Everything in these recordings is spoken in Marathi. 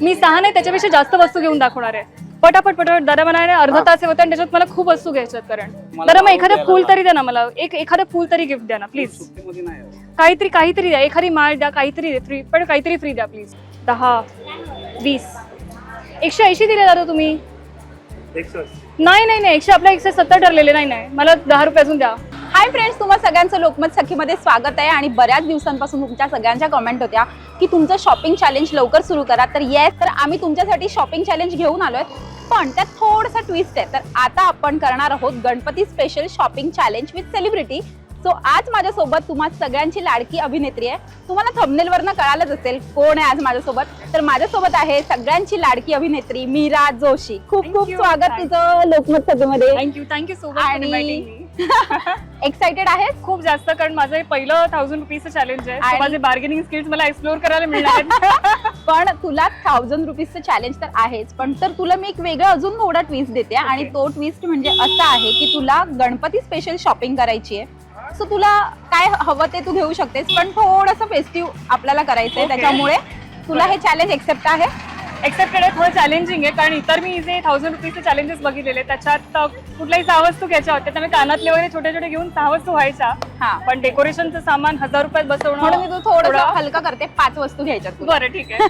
मी सहा नाही त्याच्यापेक्षा जास्त वस्तू घेऊन दाखवणार आहे. पटापट पटापट दादा म्हणाले अर्धा तास होता आणि त्याच्यात मला खूप वस्तू घ्यायच्यात कारण. दादा मग एखादं फुल. तरी द्या ना मला. एक एखादं फुल तरी गिफ्ट द्या ना प्लीज. काहीतरी काहीतरी द्या. एखादी माळ द्या काहीतरी फ्री पण काहीतरी फ्री द्या प्लीज दहा वीस. एकशे ऐंशी दिले दादा तुम्ही? नाही नाही नाही. एकशे आपल्या एकशे सत्तर ठरलेले. नाही नाही. मला दहा रुपये अजून द्या. हाय फ्रेंड्स तुम्हा सगळ्यांचं लोकमत सखीमध्ये स्वागत आहे आणि बऱ्याच दिवसांपासून तुमच्या सगळ्यांच्या कमेंट होत्या की तुमचं शॉपिंग चॅलेंज लवकर सुरू करा. तर येस तर आम्ही तुमच्यासाठी शॉपिंग चॅलेंज घेऊन आलोय. पण त्यात थोडंसं ट्विस्ट आहे. तर आता आपण करणार आहोत Ganpati special shopping challenge with celebrity so आज माझ्यासोबत तुम्हा सगळ्यांची लाडकी अभिनेत्री आहे. तुम्हाला थंबनेल वरनं कळालंच असेल कोण आहे आज माझ्यासोबत. तर माझ्यासोबत आहे सगळ्यांची लाडकी अभिनेत्री मीरा जोशी. खूप खूप. स्वागत तुझं लोकमत सभेमध्ये thank you thank you so much आणि- एक्साइटेड आहेस खूप जास्त कारण माझं हे पहिलं थाउजंड रुपीजचं चॅलेंज आहे. So माझे बार्गेनिंग स्किल्स मला एक्सप्लोर करायला मिळणार आहेत. पण तुला थाउजंड रुपीजचं चॅलेंज तर आहेच पण तर तुला मी एक वेगळं अजून थोडा ट्विस्ट देते. आणि. तो ट्विस्ट म्हणजे असा आहे की तुला गणपती स्पेशल शॉपिंग करायची आहे. सो तुला काय हवं ते तू घेऊ शकतेस पण थोडंसं फेस्टिव्ह आपल्याला करायचंय. Okay. त्याच्यामुळे तुला हे चॅलेंज एक्सेप्ट आहे. एक्सेप्टेड आहे थोडं चॅलेंजिंग आहे कारण इतर मी जे थाउजंड रुपीजचे चॅलेंजेस बघितलेले त्याच्यात कुठल्याही सहा वस्तू घ्यायच्या होत्या त्यामुळे कानातले वगैरे छोटे छोटे घेऊन सहा वस्तू व्हायच्या. हा. पण डेकोरेशनचं सामान हजार रुपयात म्हणून मी बसवणं तू थोडं थोडं- हलका करते पाच वस्तू घ्यायच्यात तुला बरं ठीक आहे.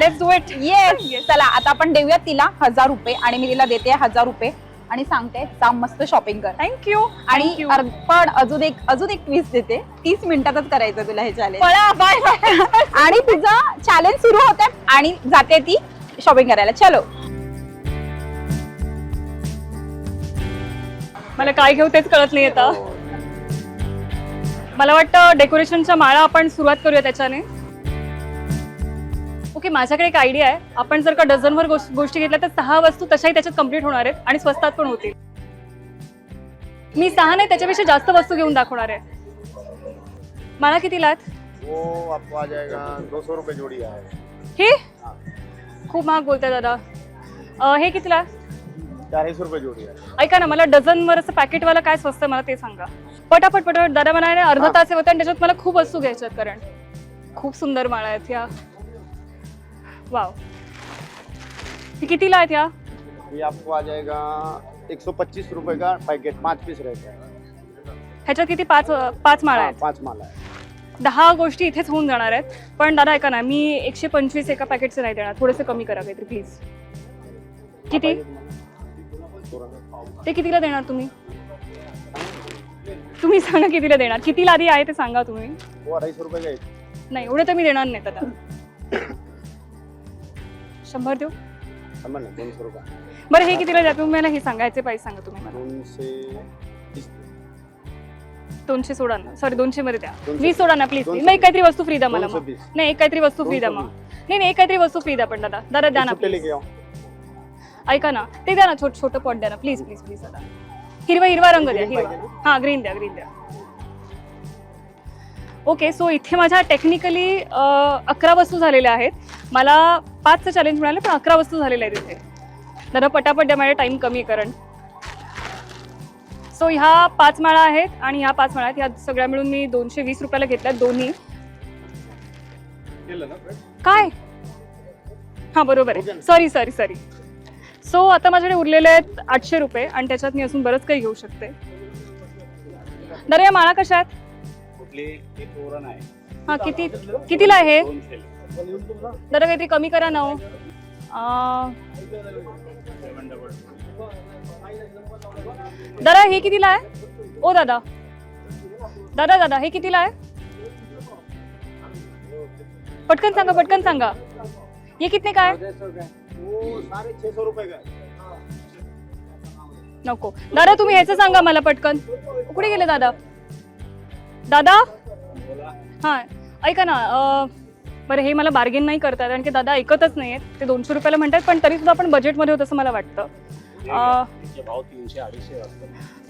लेट्स डू इट येस चला आता आपण देऊयात तिला हजार रुपये आणि मी तिला देते हजार रुपये. आणि सांगते जा मस्त शॉपिंग कर. थँक्यू आणि अर- पण अजून एक अजून एक ट्विस्ट देते. तीस मिनिटातच करायचं तुला हे चॅलेंज पळा बाय. आणि तुझं चॅलेंज सुरू होते आणि जाते ती शॉपिंग करायला. चलो. मला काय घेऊ तेच कळत नाही आता. मला वाटतं डेकोरेशनच्या माळा आपण सुरुवात करूया त्याच्याने. ओके माझ्याकडे एक आयडिया आहे. आपण जर का डझनभर गोष्ट- गोष्टी घेतल्या तर सहा वस्तू तशाही त्याच्यात कंप्लीट होणार आहेत आणि स्वस्तात पण होतील. मी सहा नाही त्याच्यापेक्षा जास्त वस्तू घेऊन दाखवणार आहे. मला किती लात? वो आपको आ जाएगा दो सौ रुपये जोड़ी है? हे. खूप महाग बोलताय दादा. अं, हे कितीला चाळीस रुपये जोड़ी है ऐका ना मला डझनवर असं पॅकेटवाला काय स्वस्त आहे मला ते सांगा. पटापट पटापट. दादा म्हणाले अर्धा हा. तास होता आणि त्याच्यात मला खूप वस्तू घ्यायच्यात कारण. खूप सुंदर माळा आहेत या वाव. हे कितीला आहेत या? ये आपको आ जाएगा एक सौ पच्चीस रुपये का पैकेट पाँच पीस रहता है. ह्याच्यात किती? पाच पाच माळा हाँ, आहेत. पाँच माला है दहा गोष्टी इथेच होऊन जाणार आहेत. पण दादा ऐका ना मी एकशे पंचवीस एका पॅकेटचे नाही देणार. थोडेसे कमी करा काहीतरी प्लीज किती? ते कितीला देणार तुम्ही? तुम्ही सांगा कितीला देणार. किती लादी आहे ते सांगा तुम्ही. वो अढ़ाई सौ रुपये का एक? नाही एवढं तर मी देणार नाही आता शंभर देऊ? समझ ना दोन सौ रुपये बरं हे कितीला द्या तुम्ही मला हे सांगायचे पैसे सांगा तुम्ही मला. दोन से तीस. दोनशे सोडा ना. सॉरी दोनशे मध्ये द्या. दोनशे. वीस सोडा ना प्लीज दोनशे. एक काहीतरी वस्तू फ्री द्या मला दोनशे मग नाही एक काहीतरी वस्तू फ्री द्या दोनशे मग. नाही नाही एक काहीतरी वस्तू फ्री द्या पण दादा. दादा द्या ना ऐका ना ते द्या ना छोट छोटं पॉट द्या ना. प्लीज प्लीज प्लीज दादा. हिरवा हिरवा रंग द्या Green हिरवा. पाहिजे हा ग्रीन द्या ग्रीन द्या. ओके सो इथे माझ्या टेक्निकली अकरा वस्तू झालेल्या आहेत. मला पाचचं चॅलेंज मिळालं पण अकरा वस्तू झालेल्या आहेत इथे. दादा पटापट द्या माझ्या टाइम कमी कारण. सो ह्या पाच माळा आहेत आणि ह्या पाच माळा आहेत. ह्या सगळ्या मिळून मी दोनशे वीस रुपयाला घेतल्या दोन्ही. काय? हा बरोबर आहे. सॉरी सॉरी सॉरी सो आता माझ्याकडे उरलेले आहेत आठशे रुपये आणि त्याच्यात मी अजून बरंच काही घेऊ शकते. दादा या माळा कशा आहेत? ती तोरण आहे. हा किती कितीला आहे दादा काहीतरी कमी करा ना हो. दादा हे कितीला आहे? ओ दादा. दादा दादा हे कितीला आहे? पटकन सांगा पटकन सांगा. हे कितने काय है। नको. दादा तुम्ही ह्याचं सांगा मला पटकन. कुठे गेले दादा? दादा? हा. ऐका ना बरं हे मला बार्गेन नाही करतात कारण की दादा ऐकतच नाहीयेत ते दोनशे रुपयाला म्हणतात पण तरी सुद्धा आपण बजेटमध्ये होत असं मला वाटतं.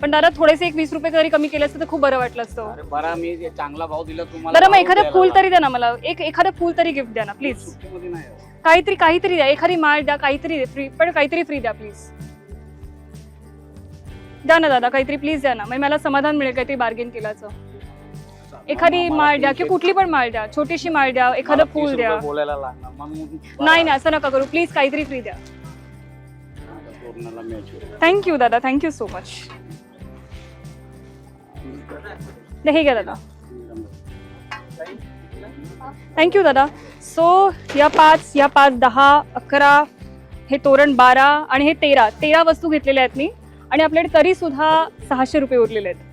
पण दादा थोडेसे एक वीस रुपये जरी कमी केले असतं तर खूप बरं वाटलं असतं. अरे बरा मी चांगला भाव दिला तुम्हाला बरं मग एखादं फुल. तरी द्या ना मला. एक एखादं फुल तरी गिफ्ट द्या ना प्लीज नाही. काहीतरी काहीतरी द्या. एखादी माळ द्या काहीतरी फ्री पण काहीतरी फ्री द्या प्लीज द्या ना दादा काहीतरी प्लीज द्या ना. मग मला समाधान मिळेल काहीतरी बार्गेन केल्याचं. एखादी माळ द्या किंवा कुठली पण माळ द्या छोटीशी माळ द्या एखादं मला फूल 30 द्या. रुपये बोलायला लागणार मग नाही नाही असं नका करू. प्लीज काहीतरी फ्री द्या. पूर्णाला मॅच होईल थँक्यू दादा. थँक्यू सो मच हे घ्या दादा. थँक्यू दादा. सो या पाच या पाच दहा अकरा हे तोरण बारा आणि हे तेरा. तेरा वस्तू घेतलेल्या आहेत मी. आणि आपल्याकडे तरी सुद्धा सहाशे रुपये उरलेले आहेत.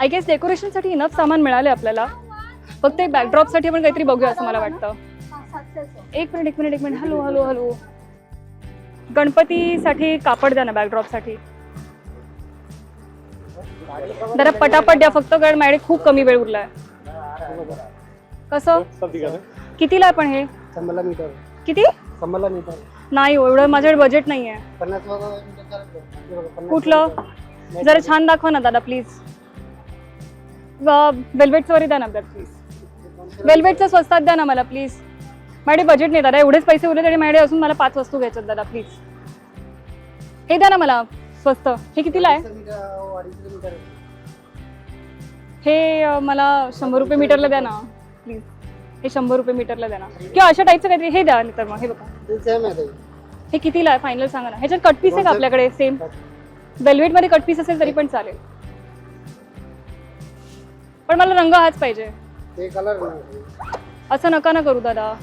आय गेस डेकोरेशनसाठी इनफ सामान मिळाले आपल्याला. फक्त एक बॅकड्रॉपसाठी आपण काहीतरी बघूया असं मला वाटतं. एक मिनिट एक मिनिट एक मिनिट हॅलो हॅलो हॅलो गणपतीसाठी कापड द्या ना बॅकड्रॉपसाठी जरा पटापट द्या फक्त कारण माझ्याकडे खूप कमी वेळ उरलाय. कसं? कितीला पण हे? किती? नाही हो एवढं माझ्याकडे बजेट नाही आहे कुठलं? जरा छान दाखवा ना दादा प्लीज वेल्वेटचं वरी द्या ना प्लीज वेल्वेटचं स्वस्तात द्या ना मला प्लीज माझ्याकडे बजेट नाही दादा एवढेच पैसे उरले तरी माझ्याकडे अजून मला पाच वस्तू घ्यायच्यात दादा प्लीज हे द्या ना मला स्वस्त. हे कितीला आहे? हे मला शंभर रुपये मीटरला द्या ना प्लीज हे शंभर रुपये मीटरला द्या ना. किंवा अशा टाईपचं काहीतरी हे द्या नाही तर मग हे बघा. हे कितीला आहे? फायनल सांगा ना. ह्याच्यात कट पीस आहे का आपल्याकडे? सेम वेल्वेटमध्ये कट पीस असेल तरी पण चालेल. पण मला रंग हाच पाहिजे. ते कलर नाही. असं नका ना करू दादा.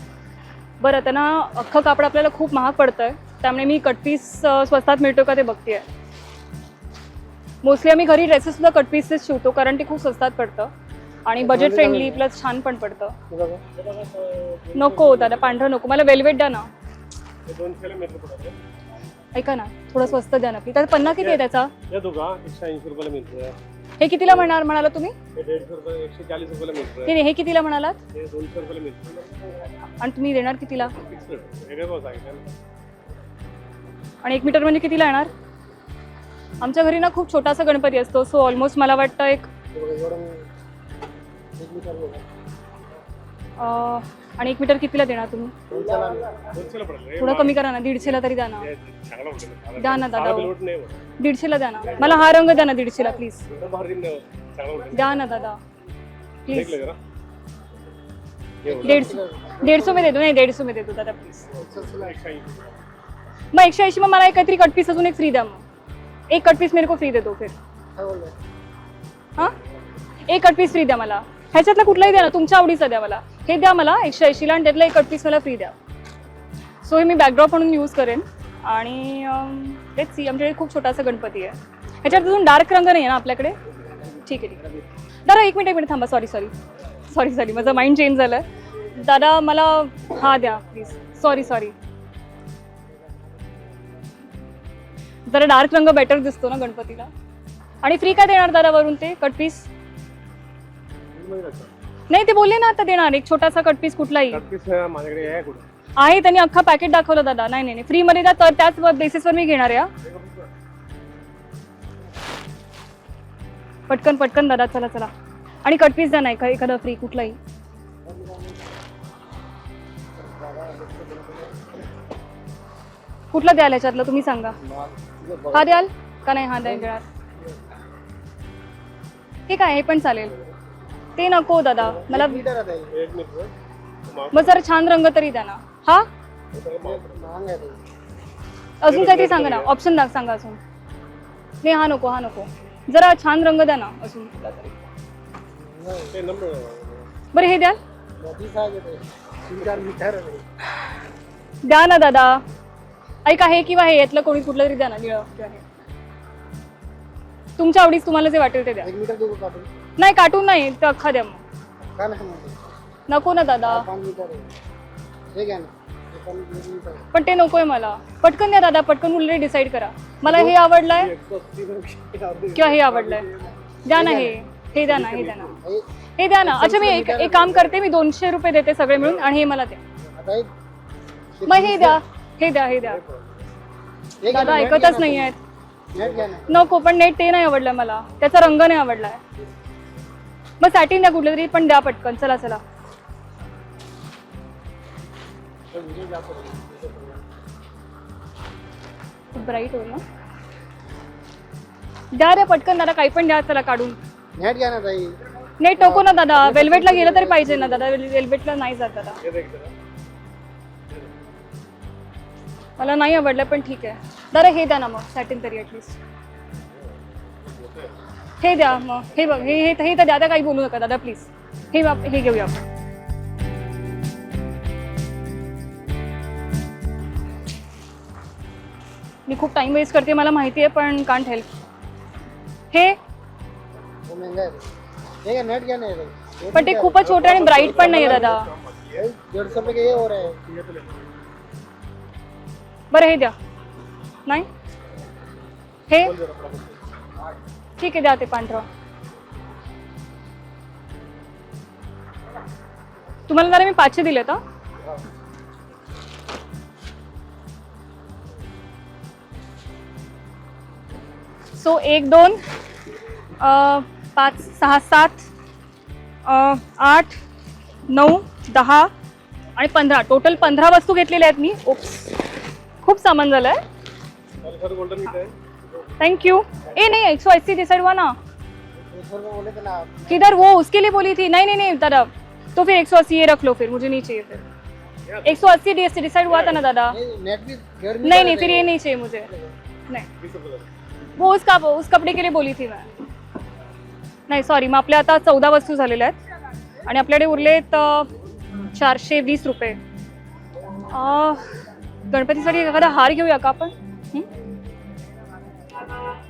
बरं त्यांना अख्खं कापड आपल्याला खूप महाग पडतंय. त्यामुळे मी कट पीस स्वस्तात मिळतो का ते बघतेय. मोस्टली आम्ही घरी ड्रेसेस सुद्धा कट पीसेस शिवतो कारण ते खूप स्वस्तात पडतं. आणि बजेट फ्रेंडली प्लस छान पण पडतं. बघा. नको दादा पांढरं नको. मला वेल्वेट द्या ना. ऐका ना थोडं स्वस्त द्या ना प्लीज त्याचा पन्ना किती आहे त्याचा? येतो का एकशे ऐंशी रुपयाला मिळतोय. हे कितीला म्हणणार म्हणाला तुम्ही? हे दीडशे रुपये एकशे चाळीस रुपयाला मिळतोय. हे हे कितीला म्हणालात? हे दोनशे रुपयाला मिळतोय. आणि तुम्ही देणार कितीला? फिक्स्ड वेगळे भाव सांगितलं? ना. आणि एक मीटर म्हणजे कितीला येणार? आमच्या घरी ना खूप छोटासा गणपती असतो सो ऑलमोस्ट मला वाटतं एक मीटर बघा. आणि एक मीटर कितीला देणार तुम्ही? थोडं कमी करा ना दीडशेला तरी द्या ना. द्या ना दादा. दीडशेला द्या ना. मला हा रंग द्या ना दीडशेला प्लीज द्या ना दादा. प्लीज दीडशे जरा मी देतो. नाही दीडशे मी देतो दादा प्लीज मग एकशे ऐंशी मग मला एक काहीतरी कट पीस अजून एक फ्री द्या मग. एक कट पीस मेरे को फ्री दे दो फिर. हां? एक कट पीस फ्री द्या मला. ह्याच्यातला कुठलाही द्या ना तुमच्या आवडीचा द्या मला. हे द्या मला एकशे ऐंशीला आणि त्यातलं एक कट पीस मला फ्री द्या. सो हे मी बॅकड्रॉप म्हणून यूज करेन. आणि तेच सी आमच्याकडे खूप छोटासा गणपती आहे. ह्याच्यात अजून डार्क रंग नाही आहे ना आपल्याकडे? ठीक आहे ठीक आहे. दादा एक मिनिट एक मिनिट थांबा सॉरी सॉरी सॉरी सॉरी माझं माइंड चेंज झालं आहे दादा मला हा द्या प्लीज सॉरी सॉरी जरा डार्क रंग बेटर दिसतो ना गणपतीला. आणि फ्री काय देणार दादा वरून ते? कट पीस नाही ते बोलले ना आता देणार. एक छोटासा कट पीस कुठलाही. कटपीस माझ्याकडे आहे कुठं? आहे त्यांनी अख्खा पॅकेट दाखवलं दादा. नाही नाही फ्री मध्ये द्या तर त्याच बेसिसवर मी घेणार आहे हा. पटकन पटकन दादा चला चला. आणि कट पीस द्या नाही एखादं फ्री कुठलाही. कुठलं द्याल याच्यातलं तुम्ही सांगा. हा द्याल? का नाही? हा द्याल देणार ठीक आहे हे पण चालेल. ते नको दादा. मला मग जरा छान रंग तरी द्या ना. हा. अजून काहीतरी सांगा ना. ऑप्शन दाख सांगा अजून. नाही हा नको हा नको. जरा छान रंग द्या ना अजून. कुठला तरी. ते. नंबर बरं हे द्याल. द्या ना दादा. ऐका हे किंवा हे यातलं कोणी कुठलं तरी द्या ना निळं किंवा. तुमच्या आवडीच तुम्हाला जे वाटेल ते द्या. नाही काटून नाही ते अख्खा द्या मग. काय नाही म्हणते. नको ना दादा. पाच मीटर आहे हे घ्या ना. हे पण एक आहे. पण ते नकोय मला. पटकन द्या दादा. पटकन उलटे डिसाईड करा. मला हे आवडलंय. किंवा हे आवडलंय. द्या ना हे. हे द्या ना हे द्या ना. हे हे द्या ना. अच्छा मी एक एक काम करते. मी दोनशे रुपये देते सगळे मिळून आणि हे मला द्या आता मग हे द्या. हे द्या हे द्या. हे घ्या दादा ऐकतच ना. नाही. आहेत नेट घ्या ना. नको पण नेट ते नाही आवडलं मला. त्याचा रंग नाही आवडलाय. मग सॅटिन द्या कुठलं तरी पण द्या पटकन चला चला. ब्राईट होईल ना. द्या रे पटकन दादा काही पण द्या चला काढून. नेट घ्या ना ताई. नाही टोको ना दादा. वेल्वेटला गेलं तरी पाहिजे ना दादा. वेल्वेटला नाही जात दादा. ये देख जरा. मला नाही आवडलं पण ठीक आहे. दादा हे द्या ना मग सॅटिन तरी ॲटलिस्ट हे द्या मग. हे बघ हे हे हे तर आता काही बोलू नका दादा प्लीज हे बाप हे घेऊया आपण. मी खूप टाइम वेस्ट करते मला माहिती आहे पण कांट हेल्प हे? है पण ते खूपच छोटे आणि ब्राईट पण नाही दादा. हो हैं बरं हे द्या. नाही? हे? ठीक आहे द्या ते पांढरं. तुम्हाला जरा मी पाचशे दिले तर सो एक दोन पाच सहा सात आठ नऊ दहा आणि पंधरा. टोटल पंधरा वस्तू घेतलेल्या आहेत मी. ओप्स खूप सामान झालं आहे? है थैंक यू ए नहीं एक सौ अस्सी डिसाइड हुआ ना. सौ किधर वो उसके लिए बोली थी। नहीं नहीं नहीं दादा तो फिर एक सौ अस्सी ये रख लो फिर मुझे नहीं चाहिए फिर। एक सौ अस्सी डिसाइड हुआ था ना दादा। नहीं नहीं है फिर. ये नहीं चाहिए मुझे। नहीं। वो उसका उस कपडे के लिए बोली थी मैं। नाही सॉरी मग आपल्या आता चौदा वस्तू झालेल्या आहेत. आणि आपल्याकडे उरलेत चारशे वीस रुपये. अं, गणपतीसाठी एखादा हार घेऊया का आपण? हं?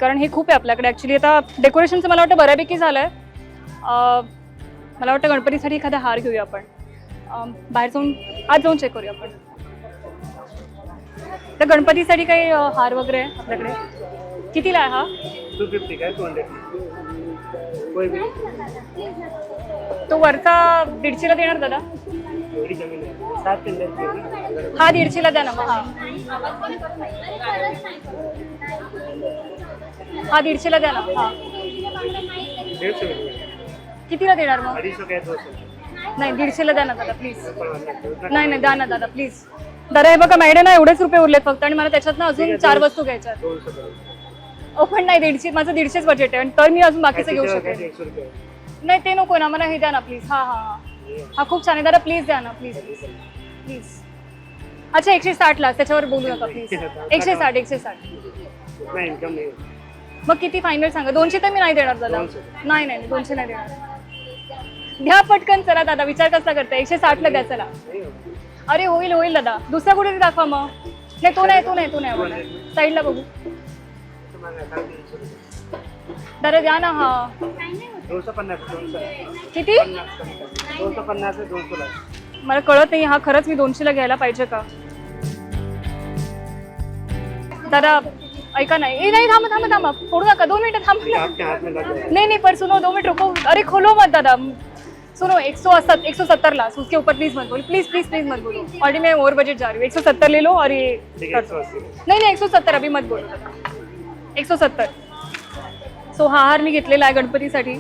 कारण हे खूप आहे आपल्याकडे. ॲक्च्युली आता डेकोरेशनचं मला वाटतं बऱ्यापैकी झालं आहे मला वाटतं गणपतीसाठी एखादा हार घेऊया आपण. बाहेर जाऊन आज जाऊन चेक करूया आपण. तर गणपतीसाठी काही हार वगैरे आहे आपल्याकडे? कितीला आहे हा? टू फिफ्टी का है टू हंड्रेड कोई भी तो वरचा दीडशेला देणार दादा? हा दीडशेला द्या ना मग. हा हा दीडशेला द्या ना. हा. कितीला देणार मग? नाही दीडशेला द्या ना दादा प्लीज नाही नाही द्या ना दादा प्लीज दादा हे बघा मॅडम ना एवढेच रुपये उरलेत फक्त आणि मला त्याच्यात ना अजून चार वस्तू घ्यायच्या आहेत. अहो पण नाही दीडशे माझं दीडशेच बजेट आहे आणि तर मी अजून बाकीचं घेऊ शकेन. नाही ते नको ना मला हे द्या ना प्लीज हा हा हा. हा खूप छान आहे. दादा प्लीज द्या ना प्लीज प्लीज अच्छा एकशे साठला. त्याच्यावर बोलू नका प्लीज एकशे साठ एकशे साठ. मग किती फायनल सांगा? दोनशे तर मी नाही देणार दादा. दोनशे. नाही नाही दोनशे नाही देणार. द्या पटकन चला दादा विचार कसा करता एकशे साठला द्या चला. अरे होईल होईल दादा. दुसरा कुठे दाखवा मग? नाही तो नाही तो नाही तो नाही साईडला बघू. दादा द्या ना हा. किती? मला कळत नाही हा खरंच मी दोनशेला घ्यायला पाहिजे का? दादा ऐका नाही ए नाही थांबा थांबा थांबा. फोडू नका दोन मिनिटं थांबा ना. आपके हाथ में लग जाएगा नहीं नहीं पर सुनो दो मिनट रुको अरे खोलो मत दादा. सुनो एक सौ अस्सी एक सौ सत्तर ला उसके ऊपर प्लीज मत बोलो. प्लीज प्लीज प्लीज मत बोलो. ऑलरेडी मैं ओवर बजट जा रही हूँ. एक सौ सत्तर ले लो और ये ठीक कर है एक सौ अस्सी नहीं नहीं एक सौ सत्तर अभी मत बोलो. दादा एक सौ सत्तर. सो हा हार मी घेतलेला आहे गणपतीसाठी.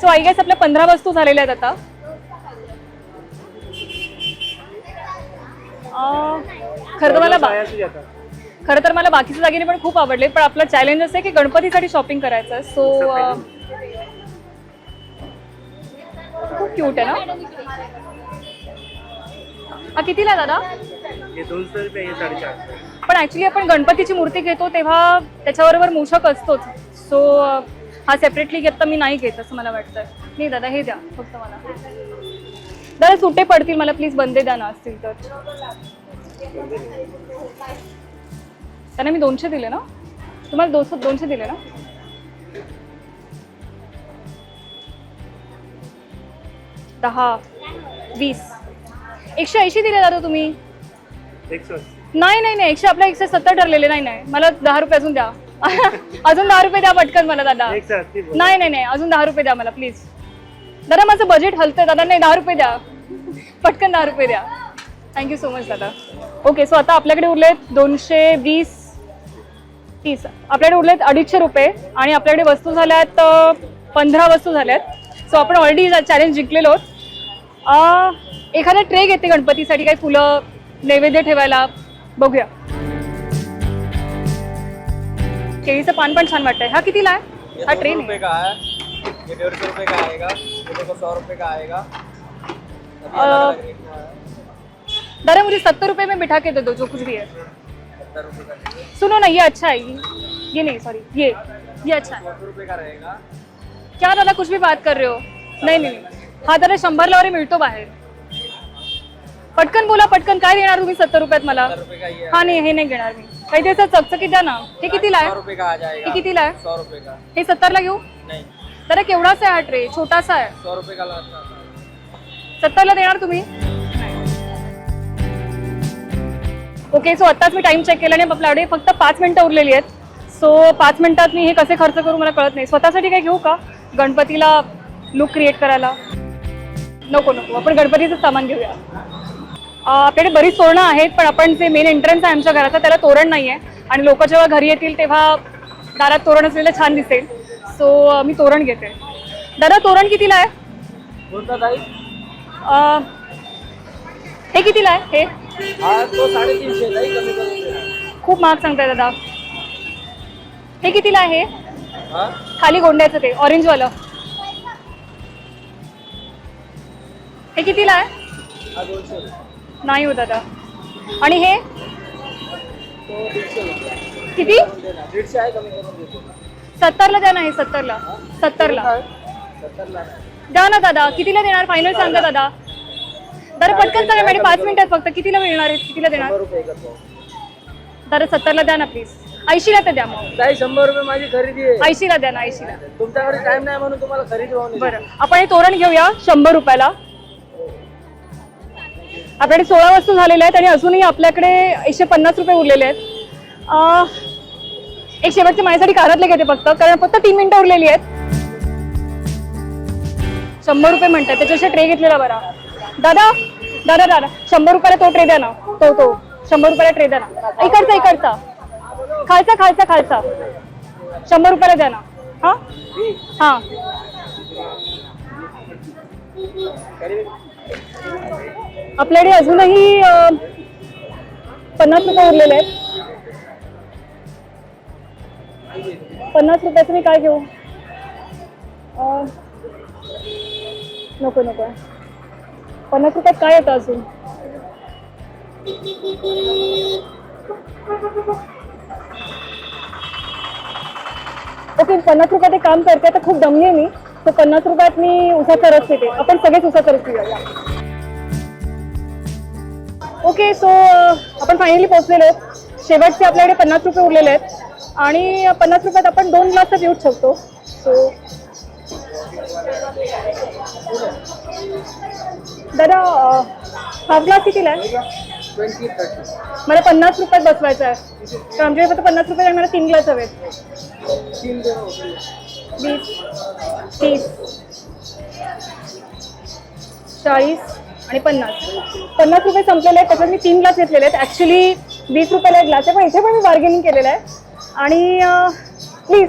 सो आय गेस आपल्या पंधरा वस्तू झालेल्या आहेत आता. खरं तर मला बा- खरं तर मला बाकीच्या दागिने पण खूप आवडले पण आपला चॅलेंज असं आहे की गणपतीसाठी शॉपिंग करायचं. आहे सो खूप क्यूट आहे ना? हा कितीला दादा? रुपये पण ऍक्च्युली आपण गणपतीची मूर्ती घेतो तेव्हा त्याच्याबरोबर मूषक असतोच. सो हा सेपरेटली घेतला मी नाही घेत असं मला वाटतं नाही दादा हे द्या फक्त मला. दादा सुटे पडतील मला प्लीज बंदे द्या ना असतील तर. त्यांना मी दोनशे दिले ना? तुम्हाला दोनशे दोनशे दिले ना? दहा वीस. एकशे ऐंशी दिले दादा तुम्ही. नाही नाही नाही एकशे आपल्या एकशे सत्तर ठरलेले नाही नाही. मला दहा रुपये अजून द्या. अजून दहा रुपये द्या पटकन मला दादा. नाही नाही नाही अजून दहा रुपये द्या मला प्लीज दादा माझं बजेट हलतंय दादा. नाही दहा रुपये द्या. पटकन दहा रुपये द्या थँक्यू सो मच दादा. ओके सो आता आपल्याकडे उरलेत दोनशे वीस तीस. आपल्याकडे उरलेत अडीचशे रुपये आणि आपल्याकडे वस्तू झाल्यात पंधरा वस्तू झाल्यात. सो आपण ऑलरेडी चॅलेंज जिंकलेलो आहोत. एखादा ट्रे घेते गणपतीसाठी काही फुलं नैवेद्य ठेवायला. बघूया. केळीचं पान पण छान वाटतंय. हा कितीला आहे? हा ट्रेन रुपए का है रुपए का सौ का आएगा दादा मुझे सत्तर रुपए में बिठा के दे दो जो कुछ भी है। सुनो ना ये अच्छा है ये नहीं सॉरी ये ये अच्छा है। क्या दादा कुछ भी बात कर रहे हो? नाही नाही. हा दादा शंभरला वगैरे मिळतो बाहेर। पटकन बोला पटकन काय देणार तुम्ही सत्तर रुपयात मला? हा नाही हे नाही घेणार मी. काही त्याचं चकचकीत द्या ना. हे कितीला आहे? हे कितीला आहे? हे सत्तरला घेऊ? दादा केवढासा आहे हा ट्रे? छोटासा आहे. सत्तरला देणार तुम्ही? ओके सो आत्ताच मी टाइम चेक केला आणि आपल्याकडे फक्त पाच मिनिटं उरलेली आहेत. सो पाच मिनिटात मी हे कसे खर्च करू मला कळत नाही. स्वतःसाठी काय घेऊ का? गणपतीला लुक क्रिएट करायला? नको नको. आपण गणपतीचं सामान घेऊया. आपल्याकडे बरीच तोरणं आहेत पण आपण जे मेन एंट्रन्स आहे आमच्या घराचा त्याला तोरण नाही आहे आणि लोक जेव्हा घरी येतील तेव्हा दारात तोरण असलेलं छान दिसेल. सो मी तोरण घेते. दादा तोरण कितीला आहे? अं, हे कितीला आहे? हे? हा तो साडेतीनशे ताई कमी करून दे. खूप महाग सांगताय दादा. हे कितीला आहे? हा? खाली गोंड्याचं ते ऑरेंजवालं. हे कितीला आहे? हा दोनशे रुपये. नाही हो दादा. आणि हे? तो दीडशे रुपये. किती? देना दीडशे आहे कमी करून देतो. सत्तरला द्या ना हे सत्तरला. सत्तरला. सत्तरला द्या ना दादा. कितीला देणार? फायनल सांगा दादा. दादा. पटकन सांगा मॅडम पाच मिनिटात फक्त कितीला मिळणार आहे कितीला देणार? दादा सत्तरला द्या ना प्लीज ऐंशीला तर द्या मग. ताई शंभर रुपये माझी खरेदी आहे. ऐंशीला द्या ना ऐंशीला. तुमच्याकडे टाइम नाही म्हणून तुम्हाला खरेदी होऊन बरं. आपण हे तोरण घेऊया शंभर रुपयाला. आपल्याकडे सोळा वस्तू झालेल्या आहेत आणि अजूनही आपल्याकडे एकशे पन्नास रुपये उरलेले आहेत. एक शेवटचे माझ्यासाठी कारातले घेते फक्त कारण फक्त तीन मिनिटं उरलेली आहेत. शंभर रुपये म्हणतात त्याच्याशी ट्रे घेतलेला बरा. दादा दादा दादा शंभर रुपयाला तो ट्रे द्या ना. तो तो. शंभर रुपयाला ट्रे द्या ना. इकडचा इकडचा. खालचा खालचा खालचा. शंभर रुपयाला द्या ना. हा? हा. आपल्याकडे अजूनही पन्नास रुपये उरलेले आहेत. पन्नास रुपयाचं मी काय घेऊ? नको नको. पन्नास रुपयात काय येतं अजून? ओके पन्नास रुपयात एक काम करते तर खूप दमली आहे मी. तर पन्नास रुपयात मी उसाचा रस पिते आपण सगळेच उसाचा रस पिऊया ओके सो आपण फायनली पोहोचलेलो आहोत. शेवटचे आपल्याकडे पन्नास रुपये उरलेले आहेत. आणि पन्नास रुपयात आपण दोन ग्लास येऊ शकतो. सो दादा हाफ ग्लास कितीला आहे? मला पन्नास रुपयात बसवायचं आहे. तर आमच्या फक्त पन्नास रुपये आणि मला तीन ग्लास हवेत आहेत. वीस तीस चाळीस आणि पन्नास. पन्नास रुपये संपलेले आहेत त्याच्यात मी तीन ग्लास घेतलेले आहेत. ॲक्च्युली वीस रुपयाला एक ग्लास आहे पण इथे पण मी बार्गेनिंग केलेलं आहे. आणि प्लीज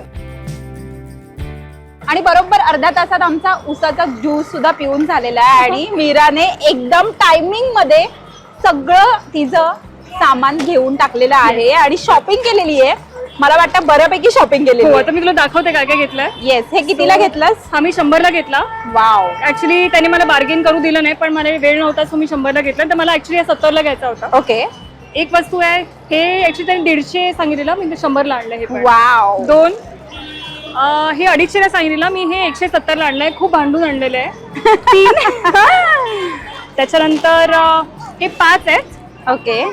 आणि बरोबर अर्ध्या तासात आमचा उसाचा ज्यूस सुद्धा पिऊन झालेला आहे आणि मीराने एकदम टायमिंगमध्ये सगळं तिचं सामान घेऊन टाकलेलं आहे आणि शॉपिंग केलेली आहे. मला वाटतं बऱ्यापैकी शॉपिंग हो केलेली आता मी तुला दाखवते काय काय घेतलंय. येस हे कितीला घेतलंस? हा मी शंभरला घेतला. वाव ऍक्च्युली त्याने मला बार्गेन करू दिलं नाही पण मला वेळ नव्हता सो मी शंभरला घेतला. तर मला ऍक्च्युली सत्तरला घ्यायचा होता. ओके एक वस्तू आहे हे ऍक्च्युली त्याने दीडशे सांगितलेलं मी ते शंभरला आणलं हे पण. वाव दोन हे अडीचशेला सांगितलेलं मी हे एकशे सत्तरला आणलंय खूप भांडून आणलेलं आहे. तीन त्याच्यानंतर हे पाच आहेत. ओके.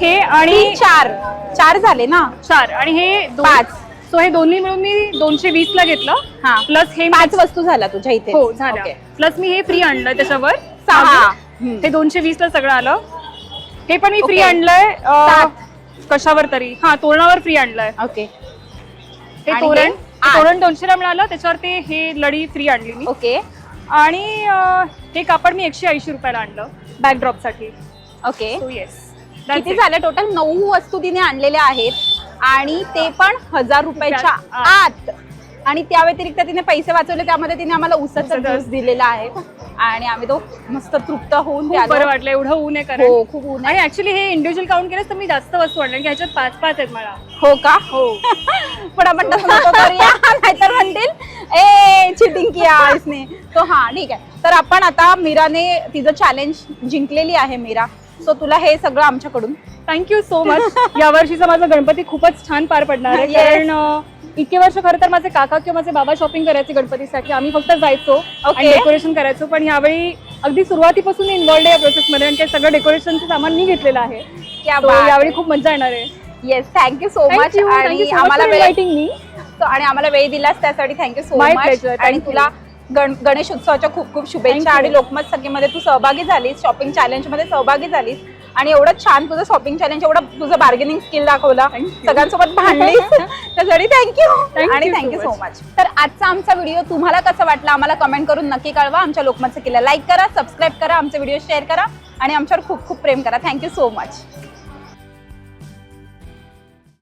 हे आणि चार. चार झाले ना? चार. आणि हे दोन- पाच. सो हे दोन्ही मिळून मी दोनशे वीस ला घेतलं. हा. प्लस हे मी- पाच वस्तू झाल्या तुझ्या इथे. हो ओके. प्लस मी हे फ्री आणलंय त्याच्यावर. सहा. हम्म. ते दोनशे वीस ला सगळं आलं. हे पण मी फ्री ओके. आणलंय अं, सात. कशावर तरी. हा तोरणावर फ्री आणलंय. ओके. हे आणि तोरण हे हे. तोरण दोनशे ला मिळालं त्याच्यावर ते हे लढी फ्री आणली मी. ओके. आणि अं, हे कापड मी एकशे ऐंशी रुपयाला आणलं बॅकड्रॉपसाठी. ओके. येस किती झाले टोटल नऊ वस्तू तिने आणलेल्या आहेत आणि ते पण हजार रुपयाच्या आत. आणि त्या व्यतिरिक्त तिने पैसे वाचवले त्यामध्ये तिने आम्हाला उसाचा उसाचा ज्यूस दिलेला आहे. आणि आम्ही तो मस्त तृप्त होऊन खूप. बरं वाटलं एवढं ऊन आहे कारण. हो खूप ऊन आहे. आणि ऍक्च्युली हे इंडिव्हिज्युअल काउंट केलं तर मी जास्त वस्तू आणल्या की ह्याच्यात पाच पाच आहेत मला. हो का? हो. पण आपण तसं नको करूया. नाहीतर म्हणतील ए चिटिंग किया इसने तो हा ठीक आहे. तर आपण आता मीराने तिचं चॅलेंज जिंकलेली आहे मीरा. सो तुला हे सगळं आमच्याकडून. थँक्यू सो मच या वर्षीचा माझा गणपती खूपच छान पार पडणार आहे. Yes. कारण अं, इतके वर्ष खरं तर माझे काका किंवा माझे बाबा शॉपिंग करायचे गणपतीसाठी. आम्ही फक्त जायचो आणि. डेकोरेशन करायचो. पण यावेळी अगदी सुरुवातीपासून इन्व्हॉल्ड आहे या प्रोसेसमध्ये आणि ते सगळं डेकोरेशनचं सामान मी घेतलेलं आहे. यावेळी खूप मजा येणार आहे. येस थँक्यू सो मच आणि आम्हाला मी आणि आम्हाला वेळ दिलास त्यासाठी थँक्यू सो मच. आणि तुला गण गणेश उत्सवाच्या खूप खूप शुभेच्छा. आणि लोकमत सखीमध्ये तू सहभागी झालीस. शॉपिंग चॅलेंजमध्ये सहभागी झालीस. आणि एवढं छान तुझं शॉपिंग चॅलेंज एवढं तुझं बार्गेनिंग स्किल दाखवला. सगळ्यांसोबत भांडलीस. त्यासाठी थँक्यू आणि थँक्यू सो. मच तर आजचा आमचा व्हिडिओ तुम्हाला कसा वाटला आम्हाला कमेंट करून नक्की कळवा. आमच्या लोकमत सखीला लाईक करा सबस्क्राईब करा आमचे व्हिडिओ शेअर करा. आणि आमच्यावर खूप खूप प्रेम करा. Thank you so much